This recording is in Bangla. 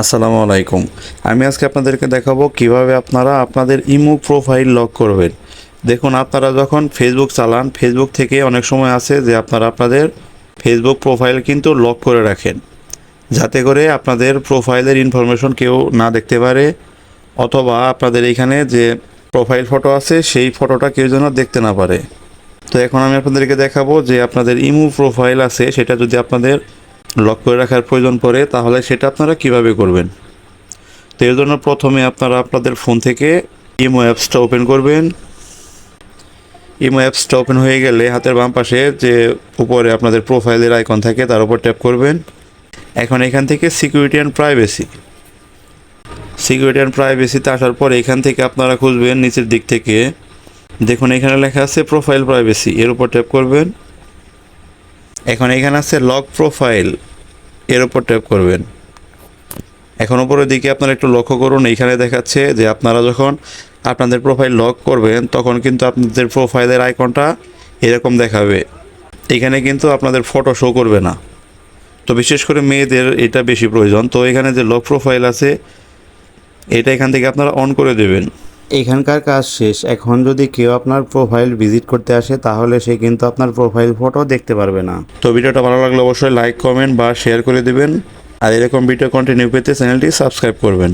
আসসালামু আলাইকুম। আমি আজকে আপনাদেরকে দেখাবো কীভাবে আপনারা আপনাদের ইমো প্রোফাইল লক করবেন। দেখুন, আপনারা যখন ফেসবুক চালান ফেসবুক থেকে অনেক সময় আছে যে আপনারা আপনাদের ফেসবুক প্রোফাইল কিন্তু লক করে রাখেন। যাতে করে আপনাদের প্রোফাইলের ইনফরমেশন কেউ না দেখতে পারে, অথবা আপনাদের এখানে যে প্রোফাইল ফটো আছে, সেই ফটোটা কেউ যেন দেখতে না পারে। তো এখন আমি আপনাদেরকে দেখাবো যে আপনাদের ইমো প্রোফাইল আছে, সেটা যদি আপনাদের লক করে রাখার প্রয়োজন পড়ে, তাহলে সেটা আপনারা কীভাবে করবেন? তো এর জন্য প্রথমে আপনারা আপনাদের ফোন থেকে ইমো অ্যাপসটা ওপেন করবেন। ইমো অ্যাপসটা ওপেন হয়ে গেলে হাতের বাম পাশে যে উপরে আপনাদের প্রোফাইলের আইকন থাকে, তার উপর ট্যাপ করবেন। এখন এখান থেকে security and privacy security and প্রাইভেসিতে আসার পর এখান থেকে আপনারা খুঁজবেন নিচের দিক থেকে। দেখুন এখানে লেখা আছে প্রোফাইল প্রাইভেসি এর উপর ট্যাপ করবেন। এখন এখানে আছে লক প্রোফাইল এর উপর ট্যাপ করবেন। এখন উপরের দিকে আপনারা একটু লক্ষ্য করুন, এইখানে দেখাচ্ছে যে আপনারা যখন আপনাদের প্রোফাইল লক করবেন, তখন কিন্তু আপনাদের প্রোফাইলের আইকনটা এরকম দেখাবে। এখানে কিন্তু আপনাদের ফটো শো করবে না। তো বিশেষ করে মেয়েদের এটা বেশি প্রয়োজন। তো এখানে যে লক প্রোফাইল আছে, এটা এখান থেকে আপনারা অন করে দেবেন। এখানকার কাজ শেষ। এখন যদি কেউ আপনার প্রোফাইল ভিজিট করতে আসে, তাহলে সে কিন্তু আপনার প্রোফাইল ফটো দেখতে পারবে না। তো ভিডিওটা ভালো লাগলে অবশ্যই লাইক কমেন্ট বা শেয়ার করে দেবেন। আর এরকম ভিডিও কন্টিনিউ পেতে চ্যানেলটি সাবস্ক্রাইব করবেন।